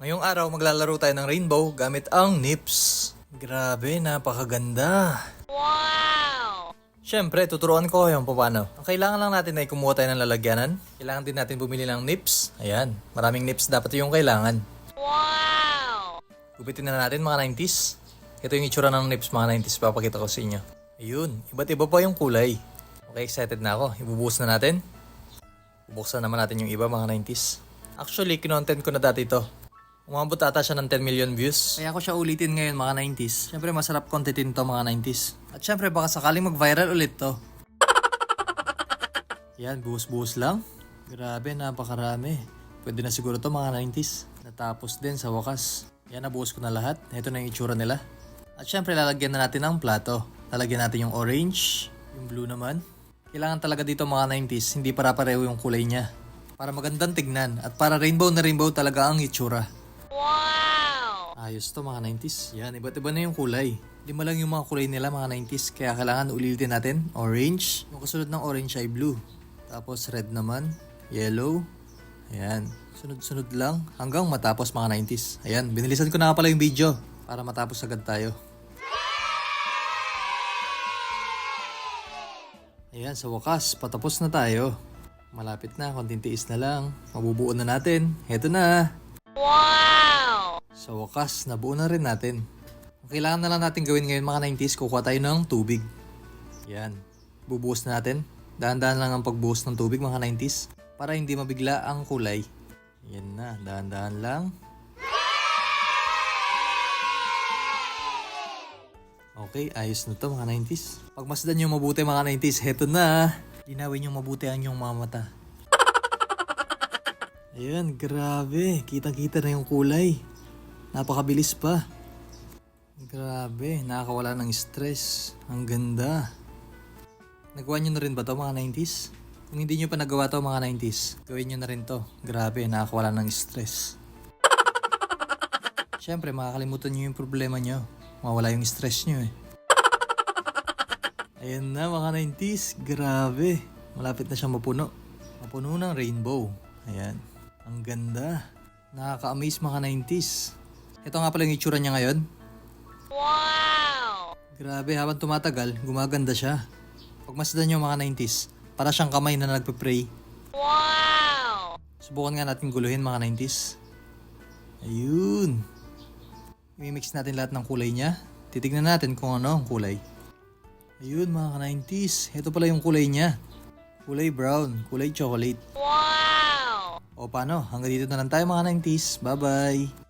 Ngayong araw maglalaro tayo ng rainbow gamit ang nips. Grabe, napakaganda. Wow! Siyempre, tuturuan ko kayo kung paano. Ang kailangan lang natin ay kumuha tayo ng lalagyanan. Kailangan din natin bumili ng nips. Ayan, maraming nips dapat yung kailangan. Wow! Gupitin na natin mga 90s. Ito yung itsura ng nips mga 90s, papakita ko sa inyo. Ayun, iba't iba pa yung kulay. Okay, excited na ako. Ibubuhos na natin. Bubuksan naman natin yung iba mga 90s. Actually, kinontent ko na dati to. Umabot ata siya ng 10 million views. Kaya ko siya ulitin ngayon mga 90s. Siyempre masarap contentin to mga 90s. At siyempre baka sakaling mag-viral ulit to. Yan, buhos-buhos lang. Grabe, napakarami. Pwede na siguro to mga 90s. Natapos din sa wakas. Yan, nabuhos ko na lahat. Ito na yung itsura nila. At syempre, lalagyan na natin ng plato. Lalagyan natin yung orange, yung blue naman. Kailangan talaga dito mga 90s, hindi para pareho yung kulay niya. Para magandang tignan at para rainbow na rainbow talaga ang itsura. Ayos to mga 90s. Yan, iba't iba na yung kulay. Lima lang yung mga kulay nila mga 90s. Kaya kailangan ulitin natin. Orange. Yung kasunod ng orange ay blue. Tapos red naman. Yellow. Ayan. Sunod-sunod lang. Hanggang matapos mga 90s. Ayan, binilisan ko na pala yung video. Para matapos agad tayo. Ayan, sa wakas, patapos na tayo. Malapit na, konting tiis na lang. Mabubuo na natin. Heto na. Wow! Sa wakas, nabuo na rin natin. Ang kailangan na lang natin gawin ngayon mga 90s, kukuha tayo ng tubig. Yan. Bubuhos na natin. Dahan-dahan lang ang pagbuhos ng tubig mga 90s para hindi mabigla ang kulay. Yan na, dahan-dahan lang. Okay, ayos na to mga 90s. Pagmasdan nyo mabuti mga 90s, heto na. Linawin nyo mabuti ang inyong mga mata. Ayan, grabe. Kitang-kita na yung kulay. Napakabilis pa. Grabe, nakakawala ng stress. Ang ganda. Nagawa nyo na rin ba to mga 90s? Kung hindi nyo pa nagawa to mga 90s, gawin nyo na rin to. Grabe, nakakawala ng stress. Siyempre, makakalimutan nyo yung problema nyo. Mawala yung stress nyo eh. Ayan na mga 90s. Grabe. Malapit na siyang mapuno. Mapuno ng rainbow. Ayan. Ang ganda. Nakaka-amaze mga 90s. Ito nga pala yung itsura niya ngayon. Wow! Grabe, habang tumatagal, gumaganda siya. Pag masdan nyo mga 90s, para siyang kamay na nagpe-pray. Wow! Subukan nga natin guluhin mga 90s. Ayun. I-mix natin lahat ng kulay niya. Titignan natin kung ano ang kulay. Ayun mga 90s. Ito pala yung kulay niya. Kulay brown, kulay chocolate. Wow! O paano, hanggang dito na lang tayo mga 90s. Bye-bye!